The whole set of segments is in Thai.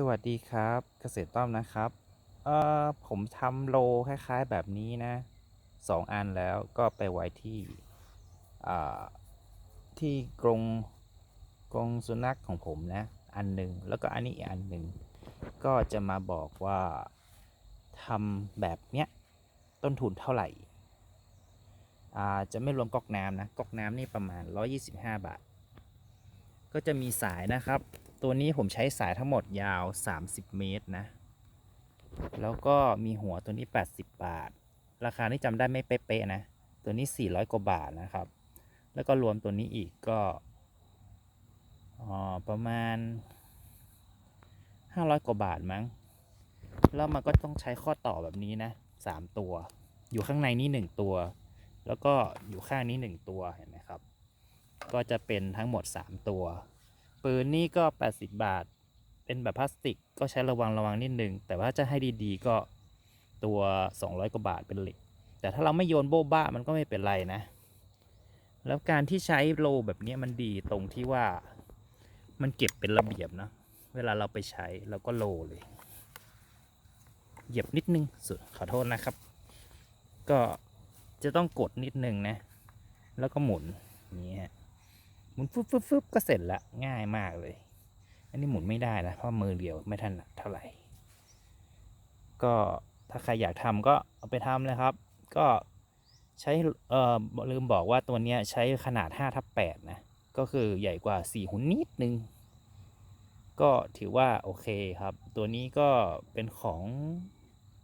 สวัสดีครับเกษตรต้อมนะครับเอ่อผมทำโลคล้ายๆแบบนี้นะสองอันแล้วก็ไปไว้ที่อ่าที่กรงกรงสุนัขของผมนะอันหนึ่งแล้วก็อันนี้อีกอันหนึ่งก็จะมาบอกว่าทำแบบเนี้ยต้นทุนเท่าไหร่อ่าจะไม่รวมก๊อกน้ำนะก๊อกน้ำนี่ประมาณ 125 บาท ก็จะมีสายนะครับ ตัวนี้ผมใช้สายทั้งหมดยาว 30 เมตรนะ แล้วก็มีหัวตัวนี้ 80 บาท ราคานี่จำได้ไม่เป๊ะๆนะ ตัวนี้ 400 กว่าบาทนะครับ แล้วก็รวมตัวนี้อีกก็อ่าประมาณ 500 กว่าบาทมั้ง แล้วมันก็ต้องใช้ข้อต่อแบบนี้นะ 3 ตัว อยู่ข้างในนี่1ตัว แล้วก็อยู่ข้างนี้ 1 ตัว เห็นไหมครับ ก็จะเป็นทั้งหมด 3 ตัว ปืนนี่ก็ 80 บาท เป็นแบบพลาสติกก็ใช้ระวังระวังนิดนึง แต่ว่าจะให้ดีๆก็ตัว 200 กว่าบาทเป็นเหล็ก แต่ถ้าเราไม่โยนโบ๊ะบ้ามันก็ไม่เป็นไรนะ แล้วการที่ใช้โลแบบนี้มันดีตรงที่ว่ามันเก็บเป็นระเบียบนะ เวลาเราไปใช้เราก็โลเลย เหยียบนิดนึงสุดขอโทษนะครับ ก็จะต้องกดนิดนึงนะ แล้วก็หมุนอย่างนี้ฮะ มุนฟึบฟึบฟึบก็เสร็จละง่ายมากเลย อันนี้หมุนไม่ได้นะเพราะมือเดียวไม่ถนัดเท่าไหร่ ก็ถ้าใครอยากทำก็เอาไปทำเลยครับ ก็ใช้เอ่อลืมบอกว่าตัวเนี้ยใช้ขนาด5ทับ8นะ ก็คือใหญ่กว่า 4 หุ่นนิดนึง ก็ถือว่าโอเคครับ ตัวนี้ก็เป็นของ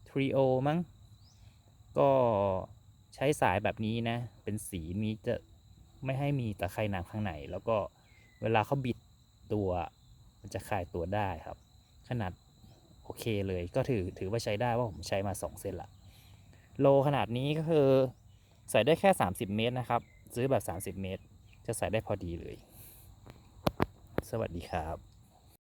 Trio มั้ง ก็ใช้สายแบบนี้นะ เป็นสีนี้จะ ไม่ให้มีตะไคร่น้ำข้างในแล้วก็เวลาเขาบิดตัวมันจะคลายตัวได้ครับ ขนาดโอเคเลยก็ถือถือว่าใช้ได้ว่าผมใช้มา 2 เส้นละโลขนาดนี้ก็คือใส่ได้แค่ 30 เมตรนะครับ ซื้อแบบ 30 เมตร จะใส่ได้พอดีเลย สวัสดีครับ